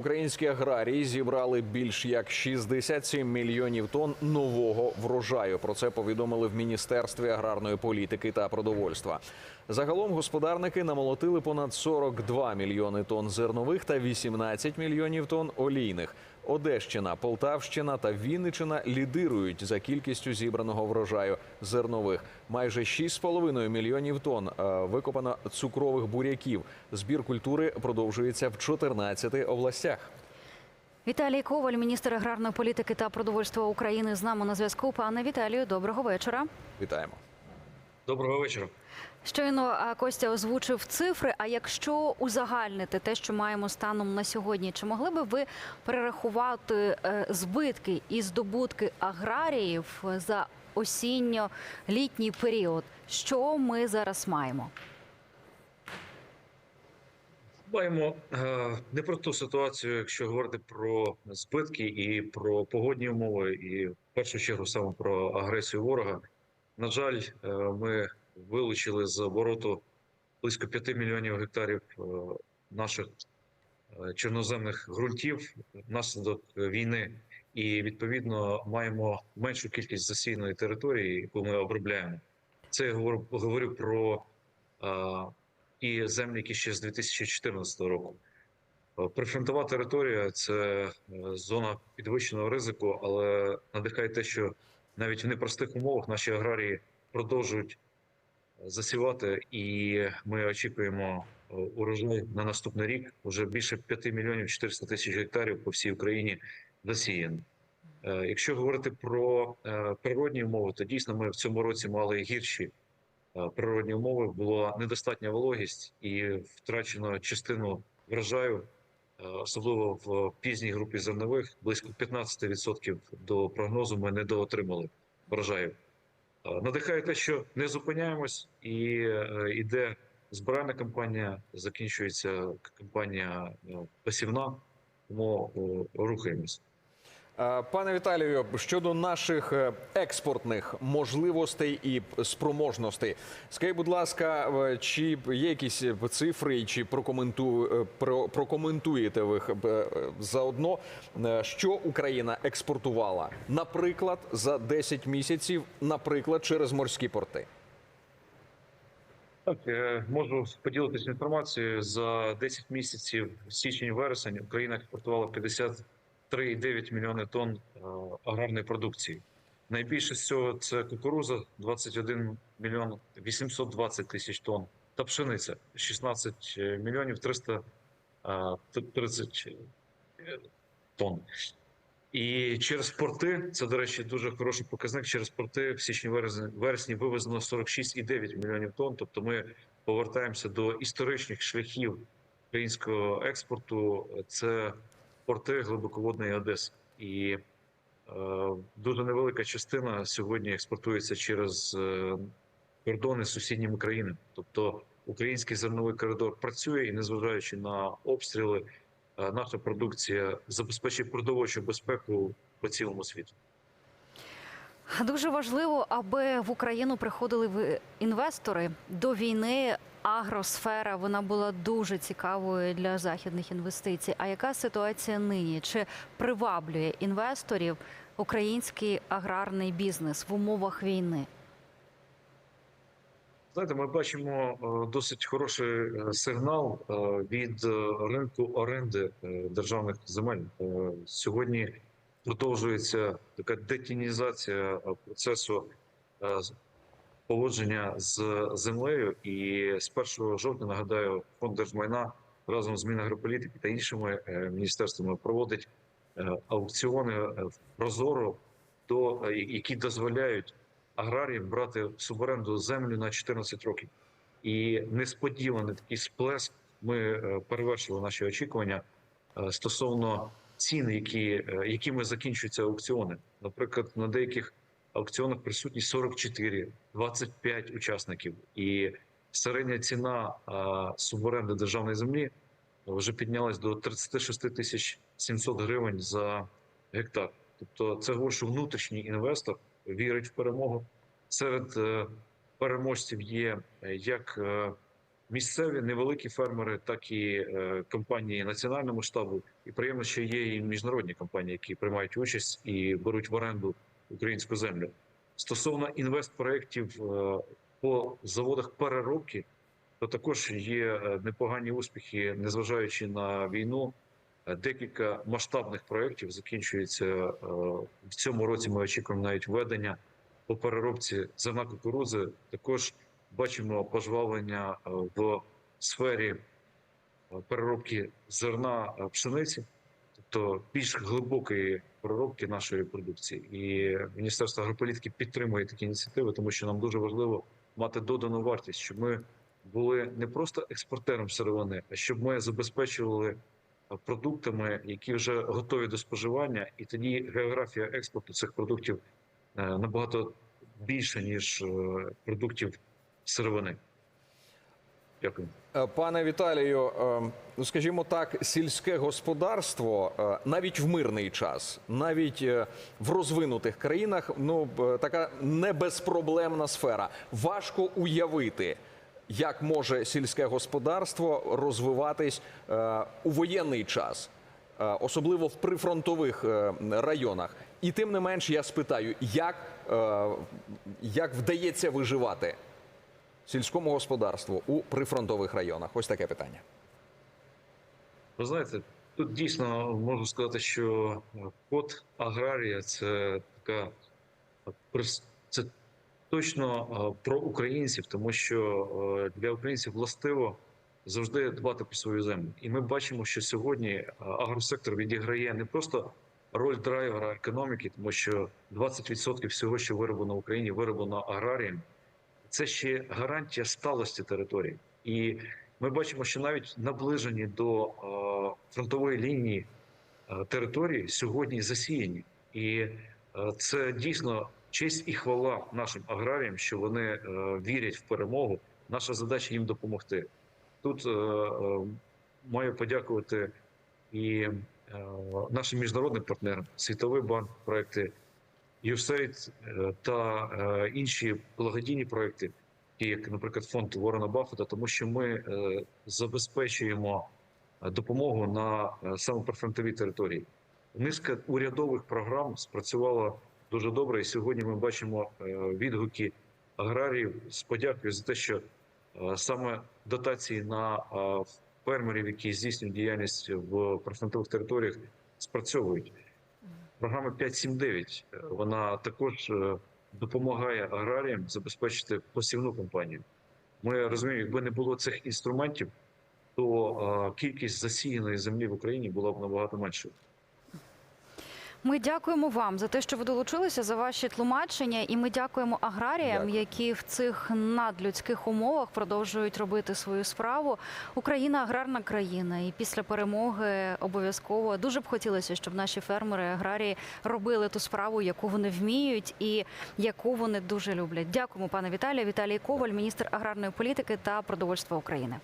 Українські аграрії зібрали більш як 67 мільйонів тонн нового врожаю. Про це повідомили в міністерстві аграрної політики та продовольства. Загалом господарники намолотили понад 42 мільйони тонн зернових та 18 мільйонів тонн олійних. Одещина, Полтавщина та Вінничина лідирують за кількістю зібраного врожаю зернових. Майже 6,5 мільйонів тонн е, викопано цукрових буряків. Збір культури продовжується в 14 областях. Віталій Коваль, міністр аграрної політики та продовольства України, з нами на зв'язку. Пане Віталію, доброго вечора. Вітаємо. Доброго вечора. Щойно Костя озвучив цифри. А якщо узагальнити те, що маємо станом на сьогодні, чи могли би ви перерахувати е, збитки і здобутки аграріїв за осінньо-літній період? Що ми зараз маємо? Маємо е, непросту ситуацію, якщо говорити про збитки і про погодні умови, і в першу чергу саме про агресію ворога. На жаль, е, ми вилучили з обороту близько 5 мільйонів гектарів е, наших е, чорноземних ґрунтів внаслідок війни, і відповідно маємо меншу кількість засійної території, яку ми обробляємо. Це я говорю, говорю про і землі, які ще з 2014 року. Прифронтова територія це зона підвищеного ризику, але надихає те, що навіть в непростих умовах наші аграрії продовжують засівати, і ми очікуємо е, урожай на наступний рік. Уже більше 5 мільйонів 400 тисяч гектарів по всій Україні засіяно. Е, Якщо говорити про е, природні умови, то дійсно ми в цьому році мали гірші е, природні умови. Була недостатня вологість і втрачено частину врожаю, е, особливо в пізній групі зернових. Близько 15% до прогнозу ми не доотримали врожаю. Е, Надихає те, що не зупиняємось, і йде іде збиральна кампанія, закінчується кампанія пасівна, посівна, тому е, рухаємось. Е, Пане Віталію, щодо наших е, експортних можливостей і спроможностей, скажіть, будь ласка, чи є якісь цифри, чи прокоменту, е, прокоментуєте ви заодно, що Україна експортувала, наприклад, за 10 місяців, наприклад, через морські порти? Так, можу поділитися інформацією. За 10 місяців січень-вересень Україна експортувала 53,9 мільйони тонн е, аграрної продукції. Найбільше з цього це кукуруза 21 мільйон 820 тисяч тонн та пшениця 16 мільйонів 330 тонн. І через порти, це, до речі, дуже хороший показник. Через порти в січні вересні вивезено 46,9 мільйонів тонн. Тобто ми повертаємося до історичних шляхів українського експорту. Це порти глибоководної Одеси. І е, дуже невелика частина сьогодні експортується через е, кордони з сусідніми країнами. Тобто український зерновий коридор працює і, незважаючи на обстріли, е, наша продукція забезпечує продовольчу безпеку по цілому світу. Дуже важливо, аби в Україну приходили інвестори до війни. Агросфера вона була дуже цікавою для західних інвестицій. А яка ситуація нині? Чи приваблює інвесторів український аграрний бізнес в умовах війни? Знаєте, ми бачимо е, досить хороший е, сигнал е, від ринку оренди державних земель. Сьогодні продовжується така детінізація процесу поводження з землею. І з 1 жовтня нагадаю, фонд держмайна разом з Мінагрополітики та іншими е, міністерствами проводить е, аукціони е, прозоро, до які дозволяють аграріїв брати в суборенду землю на 14 років. І несподіваний такий сплеск. Ми перевершили наші очікування стосовно цін, які, якими закінчуються аукціони. Наприклад, на деяких аукціонах присутні 44, 25 учасників, і середня ціна суборенди державної землі вже піднялась до 36 тисяч 700 гривень за гектар. Тобто, це говорить, що внутрішній інвестор вірить в перемогу. Серед е, переможців є е, як е, місцеві невеликі фермери, так і компанії національного штабу, І приємно, що є і міжнародні компанії, які приймають участь і беруть в оренду українську землю. Стосовно інвестпроєктів е, по заводах переробки, то також є е, непогані успіхи, незважаючи на війну. Е, Декілька масштабних проєктів закінчується в цьому році. Ми очікуємо навіть введення по переробці зерна кукурудзи. Також бачимо пожвавлення в сфері переробки зерна пшениці, тобто більш глибокої переробки нашої продукції. І Міністерство агрополітики підтримує такі ініціативи, тому що нам дуже важливо мати додану вартість, щоб ми були не просто експортером сировини, а щоб ми забезпечували е, продуктами, які вже готові до споживання, і тоді географія експорту цих продуктів е, набагато більша ніж е, продуктів сировини. Дякую. Е, Пане Віталію, е, ну скажімо так, сільське господарство е, навіть в мирний час, навіть е, в розвинутих країнах, ну така не безпроблемна сфера. Важко уявити, як може сільське господарство розвиватись у воєнний час, особливо в прифронтових районах. І тим не менш, я спитаю, як, як вдається виживати сільському господарству у прифронтових районах? Ось таке питання. Ви знаєте, тут дійсно можу сказати, що код аграрія це така це точно про українців, тому що для українців властиво завжди дбати про свою землю. І ми бачимо, що сьогодні агросектор відіграє не просто роль драйвера економіки, тому що 20% всього, що вироблено в Україні, вироблено аграрієм. Це ще гарантія сталості території. І ми бачимо, що навіть наближені до е, фронтової лінії е, території сьогодні засіяні, і е, це дійсно честь і хвала нашим аграріям, що вони вірять в перемогу. Наша задача їм допомогти. Тут маю подякувати і нашим міжнародним партнерам, Світовий банк, проекти USAID е, та е, інші благодійні проекти, як, наприклад, фонд Ворона Баффета, тому що ми е, забезпечуємо допомогу на саме прифронтовій території. Низка урядових програм спрацювала дуже добре, і сьогодні ми бачимо відгуки аграріїв з подякою за те, що саме дотації на фермерів, які здійснюють діяльність в прифронтових територіях, спрацьовують. Програма 5.7.9, е, вона також е, допомагає аграріям забезпечити посівну кампанію. Ми розуміємо, якби не було цих інструментів, то е, кількість засіяної землі в Україні була б набагато меншою. Ми дякуємо вам за те, що ви долучилися за ваші тлумачення, і ми дякуємо аграріям, Дякую. які в цих надлюдських умовах продовжують робити свою справу. Україна аграрна країна, і після перемоги обов'язково дуже б хотілося, щоб наші фермери, аграрії робили ту справу, яку вони вміють і яку вони дуже люблять. Дякуємо, пане Віталію. Віталій Коваль, міністр аграрної політики та продовольства України.